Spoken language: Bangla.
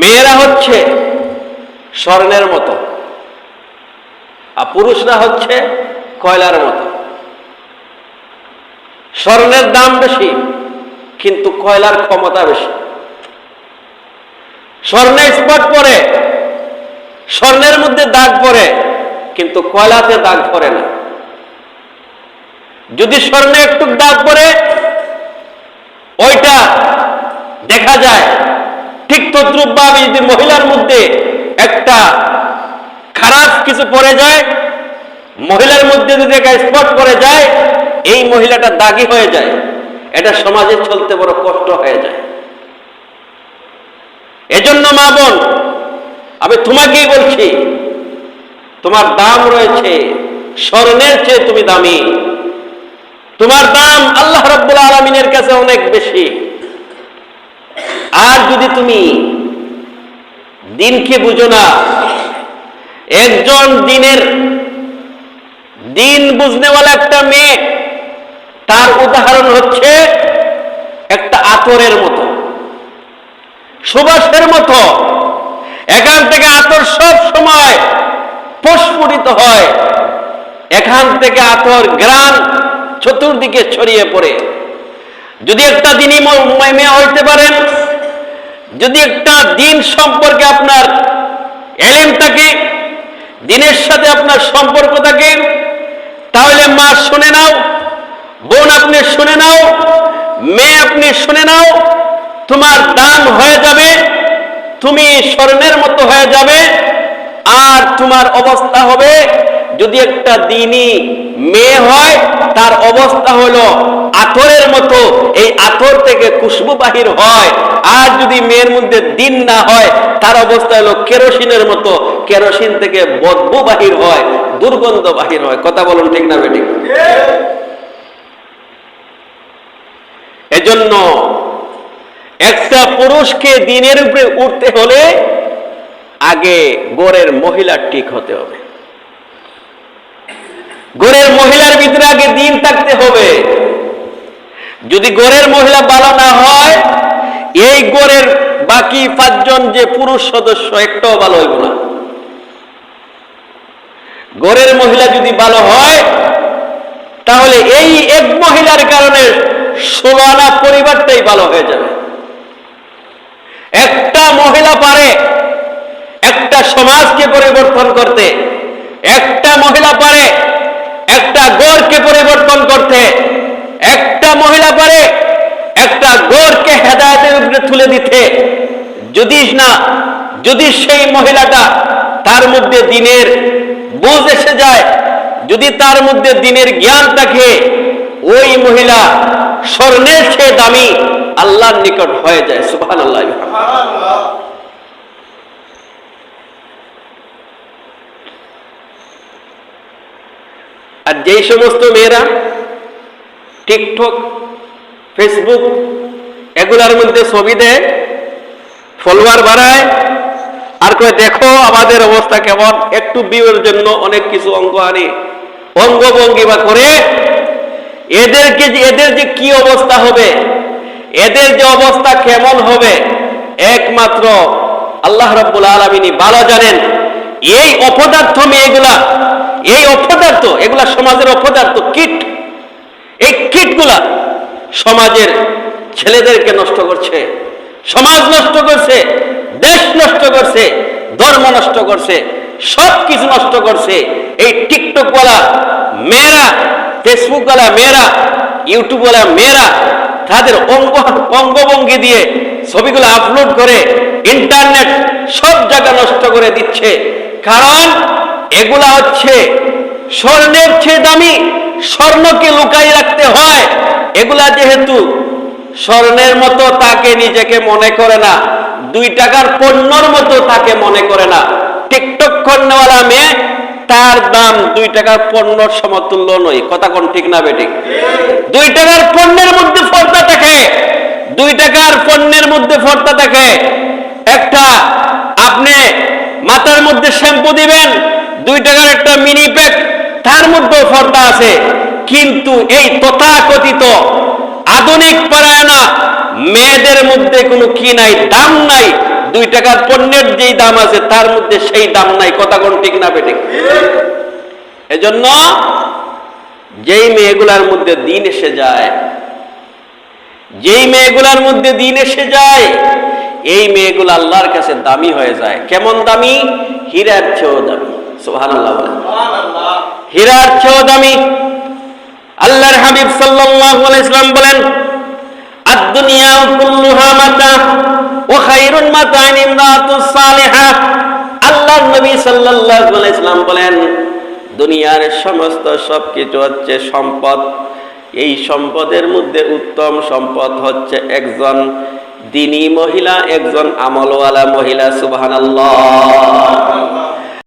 মেয়েরা হচ্ছে স্বর্ণের মতো, আর পুরুষরা হচ্ছে কয়লার মতো। স্বর্ণের দাম বেশি, কিন্তু কয়লার ক্ষমতা বেশি। স্বর্ণে স্পট পরে স্বর্ণের মধ্যে দাগ পড়ে, কিন্তু কয়লাতে দাগ পড়ে না। যদি স্বর্ণে একটু দাগ পড়ে, ওইটা দেখা যায় ঠিক তদ্রুপ ভাবে যদি মহিলার মধ্যে একটা খারাপ কিছু পড়ে যায়, মহিলার মধ্যে যদি একটা স্পট পড়ে যায়, এই মহিলাটা দাগি হয়ে যায়। এটা সমাজে চলতে বড় কষ্ট হয়ে যায়। এজন্য মা বোন, আমি তোমাকেই বলছি, তোমার দাম রয়েছে, স্বর্ণের চেয়ে তুমি দামি। তোমার দাম আল্লাহ রব্বুল আলমিনের কাছে অনেক বেশি। আর যদি তুমি দিনকে বুঝো না, একজন দিনের দিন বুঝনেওয়ালা একটা মেয়ে, তার উদাহরণ হচ্ছে একটা আতরের মতো, সুবাসের মতো। এখান থেকে আতর সব সময় প্রস্ফুটিত হয়। এখান থেকে আতর গ্রাম চতুর্দিকে ছড়িয়ে পড়ে। যদি একটা দিনই মেয়ে হইতে পারেন যদি একটা দিন সম্পর্কে আপনার এলেম থাকে, দিনের সাথে আপনার সম্পর্ক থাকে, তাহলে মা শুনে নাও, বোন আপনি শুনে নাও, মেয়ে আপনি শুনে নাও, তোমার দান হয়ে যাবে, তুমি স্বর্ণের মতো হয়ে যাবে, আর তোমার অবস্থা হবে যদি একটা দিনই মেয়ে হয়, তার অবস্থা হলো আতরের মতো। এই আতর থেকে খুশবু বাহির হয়। আর যদি মেয়ের মধ্যে দিন না হয়, তার অবস্থা হলো কেরোসিনের মতো। কেরোসিন থেকে বদবু বাহির হয়, দুর্গন্ধ বাহির হয়। কথা বলুন ঠিক না বেঠিক? এজন্য একটা পুরুষকে দিনের উপরে উঠতে হলে আগে গোরের মহিলা ঠিক হতে হবে। গোরের মহিলার ভিতরে আগে দিন থাকতে হবে। যদি গোরের মহিলা ভালো না হয়, এই গোরের বাকি পাঁচজন যে পুরুষ সদস্য, একটাও ভালো হইব না। গোরের মহিলা যদি ভালো হয়, তাহলে এই এক মহিলার কারণে ষোলো আনা পরিবারটাই ভালো হয়ে যাবে। একটা মহিলা পারে একটা সমাজকে পরিবর্তন করতে, একটা মহিলা পারে করতে একটা মহিলা পারে, একটা গড়কে হেদায়তের উপরে তুলে দিতে। যদি না, যদি সেই মহিলাটা তার মধ্যে দিনের বুঝ এসে যায়, যদি তার মধ্যে দিনের জ্ঞান থাকে, ওই মহিলা স্বর্ণের চেয়ে দামি আল্লাহর নিকট হয়ে যায়। সুবহান আল্লাহ আর যেই সমস্ত মেয়েরা টিকটক, ফেসবুক, এগুলার মধ্যে ছবি দেয় ফলোয়ার বাড়ায়, আর কয়ে, দেখো আমাদের অবস্থা কেমন, একটু বিয়ের জন্য অনেক কিছু অঙ্গ আনি। অঙ্গভঙ্গি বা করে এদেরকে যে, এদের যে কি অবস্থা হবে, এদের যে অবস্থা কেমন হবে, একমাত্র আল্লাহ রব্বুল আলমিনী ভালো জানেন। এই অপদার্থ মেয়েগুলা, এই অপদার্থ, এগুলা সমাজের অপদার্থ, কীট। এই কীটগুলা সমাজের ছেলেদেরকে নষ্ট করছে, সমাজ নষ্ট করছে, দেশ নষ্ট করছে, ধর্ম নষ্ট করছে সব কিছু নষ্ট করছে। এই টিকটক টিকটকওয়ালা মেয়েরা ফেসবুক ফেসবুকওয়ালা মেয়েরা ইউটিউব ইউটিউবওয়ালা মেয়েরা, তাদের অঙ্গ, অঙ্গভঙ্গি দিয়ে ছবিগুলো আপলোড করে ইন্টারনেট সব জায়গা নষ্ট করে দিচ্ছে। কারণ এগুলা হচ্ছে স্বর্ণের চেয়ে দামি স্বর্ণকে লুকাই রাখতে হয়। এগুলা যেহেতু স্বর্ণের মতো তাকে নিজেকে মনে করে না, দুই টাকার পণ্যর মতো তাকে মনে করে না। টিকটক কন্যাওয়ালা মেয়ে, তার দাম দুই টাকার পণ্যর সমতুল্য নয়। কথা কোন ঠিক না বেঠিক? দুই টাকার পণ্যের মধ্যে ফর্দা থাকে। দুই টাকার পণ্যের মধ্যে ফর্দা থাকে। একটা আপনি মাথার মধ্যে শ্যাম্পু দিবেন, দুই টাকার একটা মিনি প্যাক তার মধ্যেও ফর্দা আছে, কিন্তু এই তথাকথিত আধুনিক পরায়ণা মেয়েদের মধ্যে কোনো কি নাই, দাম নাই। দুই টাকার পণ্যের যেই দাম আছে, তার মধ্যে সেই দাম নাই। কথা কোন ঠিক না বেঠিক? এজন্য যেই মেয়েগুলার মধ্যে দিন এসে যায়, যেই মেয়েগুলার মধ্যে দিন এসে যায়, এই মেয়েগুলো আল্লাহর কাছে দামি হয়ে যায়। কেমন দামি? হীরার চেয়েও দামি। হীরার চেয়েও দামি। আল্লাহর হাবিব সাল্লাল্লাহু আলাইহি সাল্লাম বলেন আদ-দুনিয়া কুল্লুহা মাতা ওয়া খায়রুন মাতা'ন ইমরাতুস সালিহা। আল্লাহর নবী সাল্লাল্লাহু আলাইহি সাল্লাম বলেন দুনিয়ার সমস্ত সবকিছু হচ্ছে সম্পদ। এই সম্পদের মধ্যে উত্তম সম্পদ হচ্ছে একজন দিনী মহিলা একজন আমলওয়ালা মহিলা সুবহানাল্লাহ।